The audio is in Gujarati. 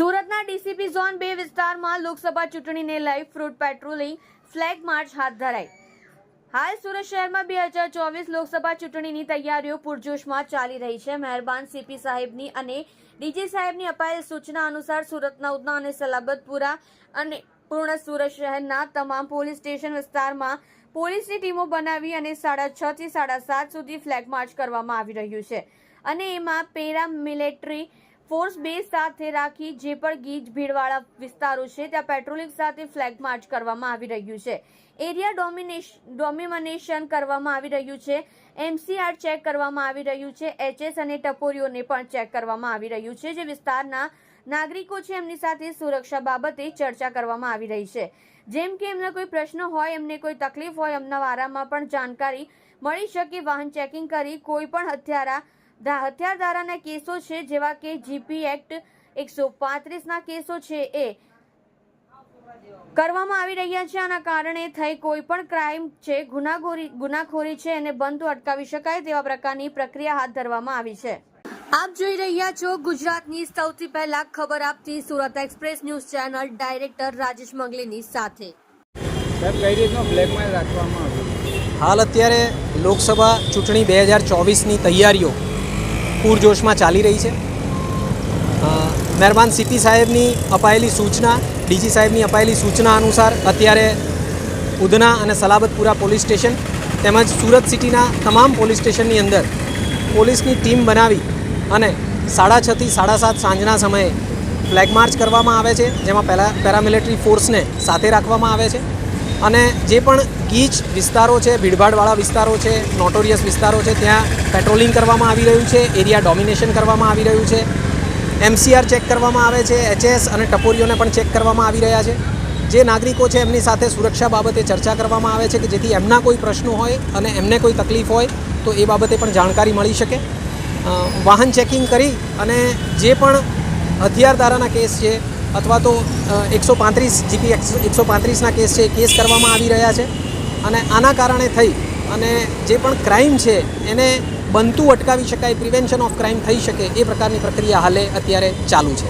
સુરતના ડીસીપી ઝોન બે વિસ્તારમાં લોકસભા ચૂંટણીને લઈ ફ્રૂટ પેટ્રોલિંગ ફ્લેગ માર્ચ હાથ ધરાઈ. હાલ સુરત શહેરમાં બે હજાર ચોવીસ લોકસભા ચૂંટણીની તૈયારીઓ પૂરજોશમાં ચાલી રહી છે. મહેરબાન સીપી સાહેબની અને ડીજી સાહેબની અપાયેલ સૂચના અનુસાર સુરતના ઉધના અને સલાબતપુરા અને પૂર્ણ સુરત શહેરના તમામ પોલીસ સ્ટેશન વિસ્તારમાં પોલીસની ટીમો બનાવી અને સાડા છ થી સાડા સાત સુધી ફ્લેગ માર્ચ કરવામાં આવી રહ્યું છે. અને એમાં પેરા મિલિટરી ફોર્સ બેઝ સાથે રાખી જે પણ ગીચ ભીડવાળા વિસ્તારો છે, ત્યાં પેટ્રોલિંગ સાથે ફ્લેગ માર્ચ કરવામાં આવી રહ્યું છે. એરિયા ડોમિનેશન ડોમિનેશન કરવામાં આવી રહ્યું છે. એમસીઆર ચેક કરવામાં આવી રહ્યું છે. એચએસ અને ટપોરીઓને પણ ચેક કરવામાં આવી રહ્યું છે, જે વિસ્તારના નાગરિકો છે, એમની સાથે સુરક્ષા બાબતે ચર્ચા કરવામાં આવી રહી છે. જેમ કે એમને કોઈ પ્રશ્ન હોય, એમને કોઈ તકલીફ હોય, એમના વારામાં પણ જાણકારી મળી શકે, વાહન ચેકિંગ કરી કોઈ પણ હત્યારા ધા- હથિયારધારાના કેસો છે જેવા કે જીપી એક્ટ એકસો પાંત્રીસના કેસો છે એ કરવામાં આવી રહ્યા છે. આના કારણે થઈ કોઈ પણ ક્રાઇમ છે ગુનાખોરી ગુનાખોરી છે એને બંધ અટકાવી શકાય તેવા પ્રકારની પ્રક્રિયા હાથ ધરવામાં આવી છે. આપ જોઈ રહ્યા છો ગુજરાતની સૌથી પહેલા ખબર આપતી Surat Express News channel director Rajesh મંગલીની સાથે. સાહેબ કઈ રીતનો બ્લેકમેલ રાખવામાં આવ્યો? હાલ અત્યારે લોકસભા ચૂંટણી બે હજાર ચોવીસની તૈયારીઓ પૂરજોશમાં ચાલી રહી છે. મહેરબાન સીપી સાહેબની અપાયેલી સૂચના, ડીજી સાહેબની અપાયેલી સૂચના અનુસાર અત્યારે ઉધના અને સલાબતપુરા પોલીસ સ્ટેશન તેમજ સુરત સિટીના તમામ પોલીસ સ્ટેશનની અંદર પોલીસની ટીમ બનાવી અને સાડા છથી સાડા સાત સાંજના સમયે ફ્લેગ માર્ચ કરવામાં આવે છે, જેમાં પહેલાં પેરામિલિટરી ફોર્સને સાથે રાખવામાં આવે છે. અને જે પણ ગીચ વિસ્તારો છે, ભીડભાડવાળા વિસ્તારો છે નોટોરિયસ વિસ્તારો છે, ત્યાં પેટ્રોલિંગ કરવામાં આવી રહ્યું છે એરિયા ડોમિનેશન કરવામાં આવી રહ્યું છે એમસીઆર ચેક કરવામાં આવે છે એચએસ અને ટપોરીઓને પણ ચેક કરવામાં આવી રહ્યા છે. જે નાગરિકો છે, એમની સાથે સુરક્ષા બાબતે ચર્ચા કરવામાં આવે છે કે જેથી એમના કોઈ પ્રશ્નો હોય અને એમને કોઈ તકલીફ હોય, તો એ બાબતે પણ જાણકારી મળી શકે. વાહન ચેકિંગ કરી અને જે પણ હથિયારધારાના કેસ છે અથવા તો એકસો પાંત્રીસ જીપી એકસો પાંત્રીસના કેસ છે કેસ કરવામાં આવી રહ્યા છે. અને આના કારણે થઈ અને જે પણ ક્રાઇમ છે, એને બનતું અટકાવી શકાય પ્રિવેન્શન ઓફ ક્રાઇમ થઈ શકે, એ પ્રકારની પ્રક્રિયા હાલે અત્યારે ચાલુ છે.